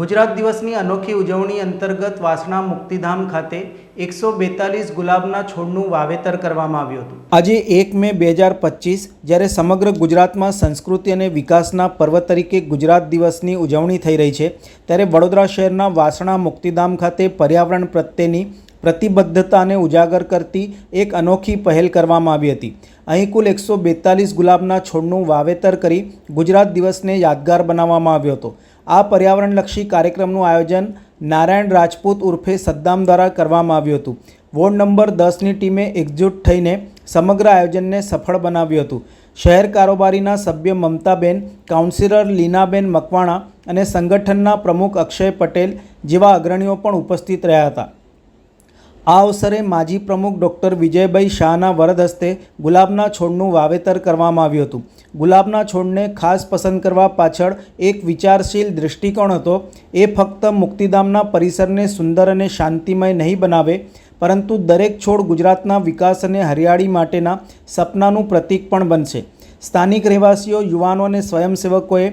ગુજરાત દિવસની અનોખી ઉજવણી અંતર્ગત વાસણા મુક્તિધામ ખાતે એકસો બેતાલીસ ગુલાબના છોડનું વાવેતર કરવામાં આવ્યું હતું. આજે એક મે બે હજાર પચીસ, જ્યારે સમગ્ર ગુજરાતમાં સંસ્કૃતિ અને વિકાસના પર્વ તરીકે ગુજરાત દિવસની ઉજવણી થઈ રહી છે, ત્યારે વડોદરા શહેરના વાસણા મુક્તિધામ ખાતે પર્યાવરણ પ્રત્યેની પ્રતિબદ્ધતાને ઉજાગર કરતી એક અનોખી પહેલ કરવામાં આવી હતી. અહીં કુલ એકસો બેતાલીસ ગુલાબના છોડનું વાવેતર કરી ગુજરાત દિવસને યાદગાર બનાવવામાં આવ્યો હતો. આ પર્યાવરણલક્ષી કાર્યક્રમનું આયોજન નારાયણ રાજપૂત ઉર્ફે સદ્દામ દ્વારા કરવામાં આવ્યું હતું. વોર્ડ નંબર દસની ટીમે એકજૂટ થઈને સમગ્ર આયોજનને સફળ બનાવ્યું હતું. શહેર કારોબારીના સભ્ય મમતાબેન, કાઉન્સિલર લીનાબેન મકવાણા અને સંગઠનના પ્રમુખ અક્ષય પટેલ જેવા અગ્રણીઓ પણ ઉપસ્થિત રહ્યા હતા. આ અવસરે માજી પ્રમુખ ડૉક્ટર વિજયભાઈ શાહના વરદ હસ્તે ગુલાબના છોડનું વાવેતર કરવામાં આવ્યું હતું. ગુલાબના છોડને ખાસ પસંદ કરવા પાછળ એક વિચારશીલ દૃષ્ટિકોણ હતો. એ ફક્ત મુક્તિધામના પરિસરને સુંદર અને શાંતિમય નહીં બનાવે, પરંતુ દરેક છોડ ગુજરાતના વિકાસ અને હરિયાળી માટેના સપનાનું પ્રતીક પણ બનશે. સ્થાનિક રહેવાસીઓ, યુવાનો અને સ્વયંસેવકોએ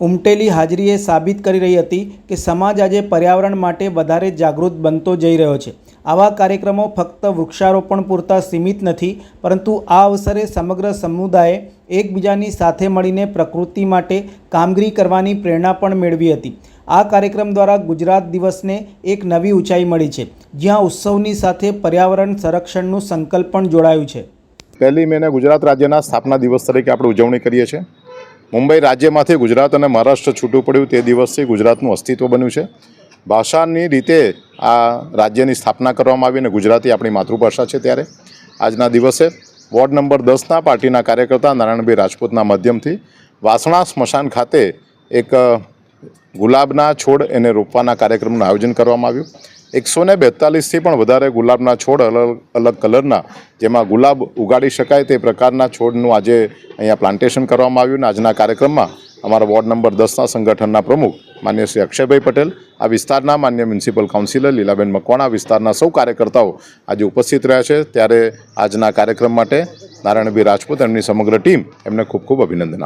ઉમટેલી હાજરીએ સાબિત કરી રહી હતી કે સમાજ આજે પર્યાવરણ માટે વધારે જાગૃત બનતો જઈ રહ્યો છે. આવા કાર્યક્રમો ફક્ત વૃક્ષારોપણ પૂરતા સીમિત નથી, પરંતુ આ અવસરે સમગ્ર સમુદાયે એકબીજાની સાથે મળીને પ્રકૃતિ માટે કામગીરી કરવાની પ્રેરણા પણ મેળવી હતી. આ કાર્યક્રમ દ્વારા ગુજરાત દિવસને એક નવી ઊંચાઈ મળી છે, જ્યાં ઉત્સવની સાથે પર્યાવરણ સંરક્ષણનું સંકલ્પ પણ જોડાયું છે. પહેલી મેને ગુજરાત રાજ્યના સ્થાપના દિવસ તરીકે આપણે ઉજવણી કરીએ છીએ. મુંબઈ રાજ્યમાંથી ગુજરાત અને મહારાષ્ટ્ર છૂટું પડ્યું તે દિવસથી ગુજરાતનું અસ્તિત્વ બન્યું છે. ભાષાની રીતે આ રાજ્યની સ્થાપના કરવામાં આવી અને ગુજરાતી આપણી માતૃભાષા છે ત્યારે. આજના દિવસે વોર્ડ નંબર દસના પાર્ટીના કાર્યકર્તા નારાયણભાઈ રાજપૂતના માધ્યમથી વાસણા સ્મશાન ખાતે એક ગુલાબના છોડ એને રોપવાના કાર્યક્રમનું આયોજન કરવામાં આવ્યું. એકસો ને બેતાલીસથી પણ વધારે ગુલાબના છોડ અલગ અલગ કલરના જેમાં ગુલાબ ઉગાડી શકાય તે પ્રકારના છોડનું આજે અહીંયા પ્લાન્ટેશન કરવામાં આવ્યું અને આજના કાર્યક્રમમાં અમારા વોર્ડ નંબર દસના સંગઠનના પ્રમુખ માન્ય શ્રી અક્ષયભાઈ પટેલ, આ વિસ્તારના માન્ય મ્યુનિસિપલ કાઉન્સિલર લીલાબેન મકવાણા, વિસ્તારના સૌ કાર્યકર્તાઓ આજે ઉપસ્થિત રહ્યા છે. ત્યારે આજના કાર્યક્રમ માટે નારાયણભાઈ રાજપૂત એમની સમગ્ર ટીમ એમને ખૂબ ખૂબ અભિનંદન